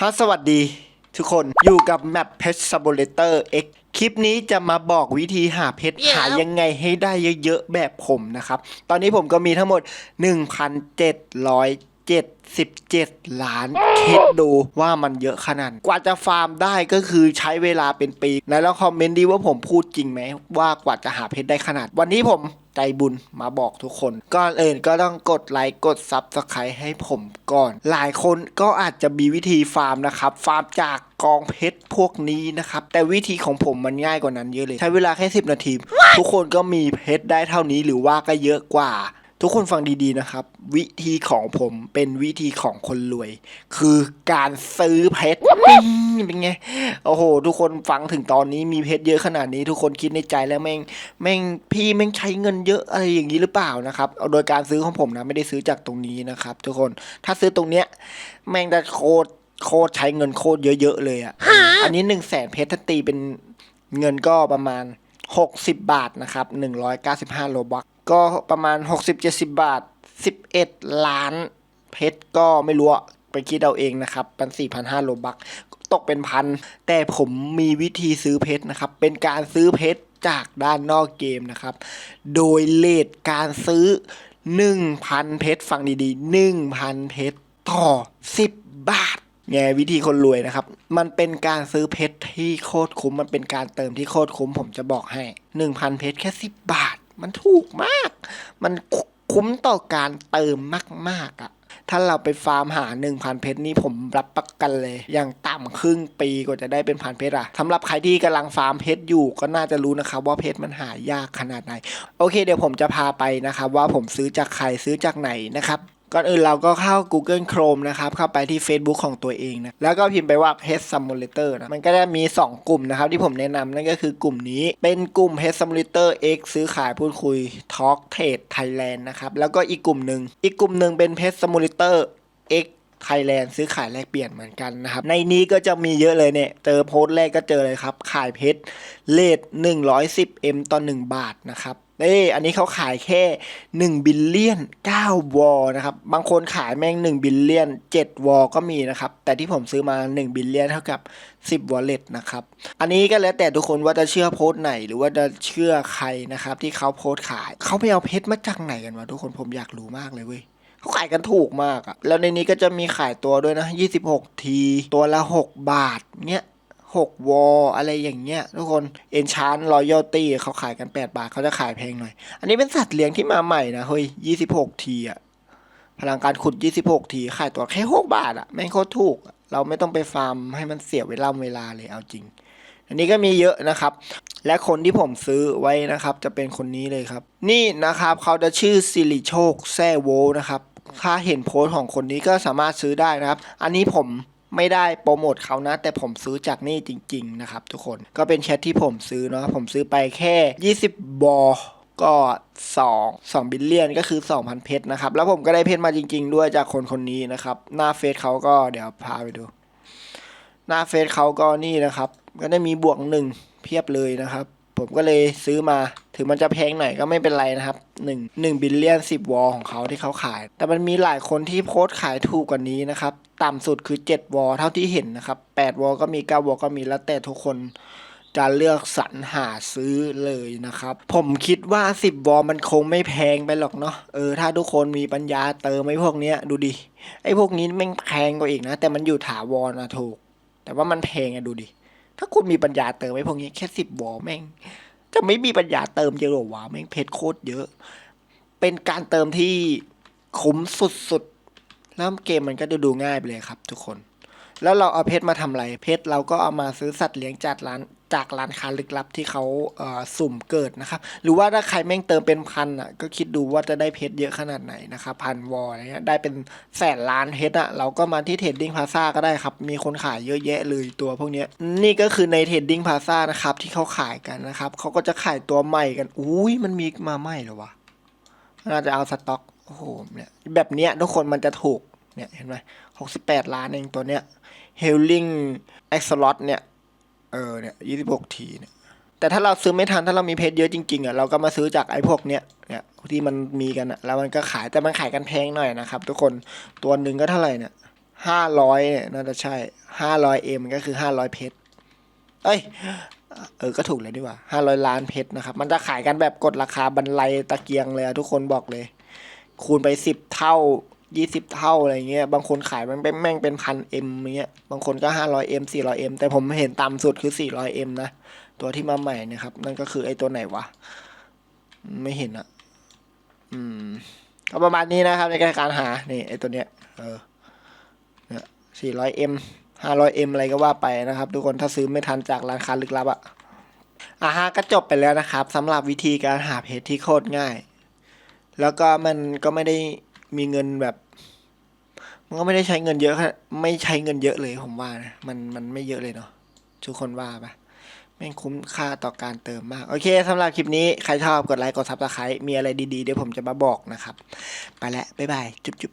ฮะสวัสดีทุกคนอยู่กับแมปเพชรซับเลเตอร์ X คลิปนี้จะมาบอกวิธีหาเพชรเดี๋ยวหายังไงให้ได้เยอะๆแบบผมนะครับ ตอนนี้ผมก็มีทั้งหมด 1,777 ล้านคิดดูว่ามันเยอะขนาด กว่าจะฟาร์มได้ก็คือใช้เวลาเป็นปีไหนแล้วคอมเมนต์ดีว่าผมพูดจริงไหมว่ากว่าจะหาเพชรได้ขนาด วันนี้ผมใจบุญมาบอกทุกคน ก่อนอื่นก็ต้องกดไลค์กดซับสไครต์ให้ผมก่อน หลายคนก็อาจจะมีวิธีฟาร์มนะครับ ฟาร์มจากกองเพชรพวกนี้นะครับ แต่วิธีของผมมันง่ายกว่านั้นเยอะเลย ใช้เวลาแค่ 10 นาที ทุกคนก็มีเพชรได้เท่านี้หรือว่าก็เยอะกว่า ทุกคนฟังดีๆนะครับ วิธีของผมเป็นวิธีของคนรวย คือการซื้อเพชรเป็นไงโอ้โห ทุกคนฟังถึงตอนนี้มีเพชรเยอะขนาดนี้ ทุกคนคิดในใจแล้วแม่งแม่งพี่แม่งใช้เงินเยอะอะไรอย่างนี้หรือเปล่านะครับเอาโดยการซื้อของผมนะไม่ได้ซื้อจากตรงนี้นะครับ ทุกคนถ้าซื้อตรงเนี้ย แม่งจะโคตรโคตรใช้เงินโคตรเยอะๆเลยอะอันนี้หนึ่งแสนเพชรถ้าตีเป็นเงินก็ประมาณ 60 บาทนะครับ 195 โลบักก็ประมาณ 60-70 บาท 11 ล้านเพชรก็ไม่รู้ไปคิดเอาเองนะครับเป็น4,500โลบักตกเป็นพัน แต่ผมมีวิธีซื้อเพชรนะครับ เป็นการซื้อเพชรจากด้านนอกเกมนะครับ โดยเลทการซื้อ 1,000 เพชรฟังดีๆ 1,000 เพชรต่อ 10 บาท ไงวิธีคนรวยนะครับ มันเป็นการซื้อเพชรที่โคตรคุ้ม มันเป็นการเติมที่โคตรคุ้ม ผมจะบอกให้ 1,000 เพชรแค่ 10 บาท มันถูกมาก มันคุ้มต่อการเติมมากๆอะ่ะ ถ้าเราไปฟาร์มหา 1,000 เพชรนี่ผมรับประกันเลย อย่างต่ำครึ่งปีกว่าจะได้เป็นพันเพชรอะสำหรับใครที่กำลังฟาร์มเพชรอยู่ก็น่าจะรู้นะครับว่าเพชรมันหายากขนาดไหน โอเค เดี๋ยวผมจะพาไปนะครับว่าผมซื้อจากใครซื้อจากไหนนะครับ ก่อนอื่นเราก็เข้า Google Chrome นะครับ เข้าไปที่ Facebook ของตัวเองนะ แล้วก็พิมพ์ไปว่า Pet Simulator นะ มันก็จะมี 2 กลุ่มนะครับ ที่ผมแนะนำนั่นก็คือกลุ่มนี้ เป็นกลุ่ม Pet Simulator X ซื้อขายพูดคุย Talk Trade Thailand นะครับ แล้วก็อีกกลุ่มหนึ่ง อีกกลุ่มหนึ่งเป็น Pet Simulator X ไทยแลนด์ซื้อขายแลกเปลี่ยนเหมือนกันนะครับ ในนี้ก็จะมีเยอะเลยเนี่ย เจอโพสต์แรกก็เจอเลยครับ ขายเพชรเลท110 M ต่อ 1 บาทนะครับ เอ้ยอันนี้เขาขายแค่ 1 บิลเลียน 9 วอลนะครับ บางคนขายแม่ง 1 บิลเลียน 7 วอลก็มีนะครับ แต่ที่ผมซื้อมา 1 บิลเลียนเท่ากับ 10 วอลเล็ตนะครับ อันนี้ก็แล้วแต่ทุกคนว่าจะเชื่อโพสต์ไหน หรือว่าจะเชื่อใครนะครับ ที่เขาโพสต์ขาย เขาไปเอาเพชรมาจากไหนกันวะทุกคนผมอยากรู้มากเลยเว้ยเขาขายกันถูกมากอะแล้วในนี้ก็จะมีขายตัวด้วยนะ 26 ที ตัวละ 6 บาทเนี้ย 6วอลอะไรอย่างเงี้ยทุกคนเอนชานรอยัลตี้เขาขายกัน 8 บาทเขาจะขายแพงหน่อย อันนี้เป็นสัตว์เลี้ยงที่มาใหม่นะ เฮ้ย 26 ทีอะพลังการขุด 26 ทีขายตัวแค่ 6 บาทอะแม่งโคตรถูก เราไม่ต้องไปฟาร์มให้มันเสียเวลาเวลาเลยเอาจริง อันนี้ก็มีเยอะนะครับ และคนที่ผมซื้อไว้นะครับ จะเป็นคนนี้เลยครับ นี่นะครับเขาจะชื่อสิริโชคแซ่โวนะครับถ้าเห็นโพสต์ของคนนี้ก็สามารถซื้อได้นะครับ อันนี้ผม ไม่ได้โปรโมทเขานะ แต่ผมซื้อจากนี่จริง ๆ นะครับ ทุกคนก็เป็นแชทที่ผมซื้อเนาะผมซื้อไปแค่ 20 บอก็2 2บิลเลียนก็คือ 2,000 เพชรนะครับ แล้วผมก็ได้เพชรมาจริง ๆ ด้วยจากคนคนนี้นะครับ หน้าเฟซเขาก็เดี๋ยวพาไปดู หน้าเฟซเขาก็นี่นะครับ ก็ได้มีบวกหนึ่งเพียบเลยนะครับ ผมก็เลยซื้อมา ถึงมันจะแพงหน่อยก็ไม่เป็นไรนะครับ1 1บิลเลียน10 วอลของเขาที่เขาขาย แต่มันมีหลายคนที่โพสต์ขายถูกกว่านี้นะครับ ต่ำสุดคือ 7 วอลเท่าที่เห็นนะครับ8วอลก็มี 9 วอลก็มีแล้วแต่ทุกคนจะเลือกสรรหาซื้อเลยนะครับ ผมคิดว่า 10 วอลมันคงไม่แพงไปหรอกเนาะเออถ้าทุกคนมีปัญญาเติมไอ้พวกเนี้ยดูดิไอ้พวกนี้แม่งแพงกว่าอีกนะ แต่มันอยู่ถาวรนะถูก แต่ว่ามันแพงอะดูดิ ถ้าคุณมีปัญญาเติมไอ้พวกนี้แค่สิบวอลแม่ง จะไม่มีปัญญาเติมเยอะหรอวะแม่งเพชรโคตรเยอะ เป็นการเติมที่คุ้มสุดๆแล้วเกมมันก็ดูดูง่ายไปเลยครับ ทุกคน แล้วเราเอาเพชรมาทำอะไรเพชรเราก็เอามาซื้อสัตว์เลี้ยงจากร้าน จากร้านค้าลึกลับที่เขาเสุ่มเกิดนะครับ หรือว่าถ้าใครแม่งเติมเป็นพันอะก็คิดดูว่าจะได้เพชรเยอะขนาดไหนนะครับพันวอลเงี้ยได้เป็นแสนล้านเพชรอะเราก็มาที่เทรดดิ้งพาซาก็ได้ครับ มีคนขายเยอะแยะเลยตัวพวกเนี้ยนี่ก็คือในเทรดดิ้งพาซานะครับที่เขาขายกันนะครับเขาก็จะขายตัวใหม่กันอุ้ยมันมีมาใหม่หรอวะน่าจะเอาสต็อกโอ้โหเนี่ยแบบเนี้ยทุกคนมันจะถูกเนี่ยเห็นไหมหกสิบแปดล้านเองตัวเนี้ยเฮลลิงเอ็กซ์ลอตเนี่ย ออเนี่ยยี่สิบหกทีเนี่ยแต่ถ้าเราซื้อไม่ทันถ้าเรามีเพชรเยอะจริงๆอะเราก็มาซื้อจากไอ้พวกเนี้ยเนี่ยที่มันมีกันอะแล้วมันก็ขายแต่มันขายกันแพงหน่อยนะครับ ทุกคนตัวหนึ่งก็เท่าไหร่เนี่ยห้าร้อยเนี่ยน่าจะใช่ห้าร้อยเอ็มก็คือห้าร้อยเพชรเอ้ยเออก็ถูกเลยดีกว่าห้าร้อยล้านเพชรนะครับ มันจะขายกันแบบกดราคาบันไลตะเกียงเลยทุกคนบอกเลย คูณไปสิบเท่า ยี่สิบเท่าอะไรเงี้ย บางคนขายมันเป็นแม่งเป็นพันเอ็มเงี้ย บางคนก็ห้าร้อยเอ็มสี่ร้อยเอ็มแต่ผมเห็นต่ำสุดคือสี่ร้อยเอ็มนะ ตัวที่มาใหม่นะครับ นั่นก็คือไอ้ตัวไหนวะ ไม่เห็นอะอืม ก็ประมาณนี้นะครับในการหา นี่ไอ้ตัวเนี้ย เออ เนี่ยสี่ร้อยเอ็มห้าร้อยเอ็มอะไรก็ว่าไปนะครับ ทุกคน ถ้าซื้อไม่ทันจากร้านค้าลึกลับอะอะฮะก็จบไปแล้วนะครับสำหรับวิธีการหาเพจที่โคตรง่าย แล้วก็มันก็ไม่ได้ มีเงินแบบ มันก็ไม่ได้ใช้เงินเยอะค่ะไม่ใช้เงินเยอะเลยผมว่านะมันมันไม่เยอะเลยเนาะทุกคนว่าปะแม่งคุ้มค่าต่อการเติมมาก โอเคสำหรับคลิปนี้ ใครชอบกดไลค์กดซับสไครต์มีอะไรดีๆ เดี๋ยวผมจะมาบอกนะครับ ไปแล้ว บ๊ายบาย จุ๊บจุ๊บ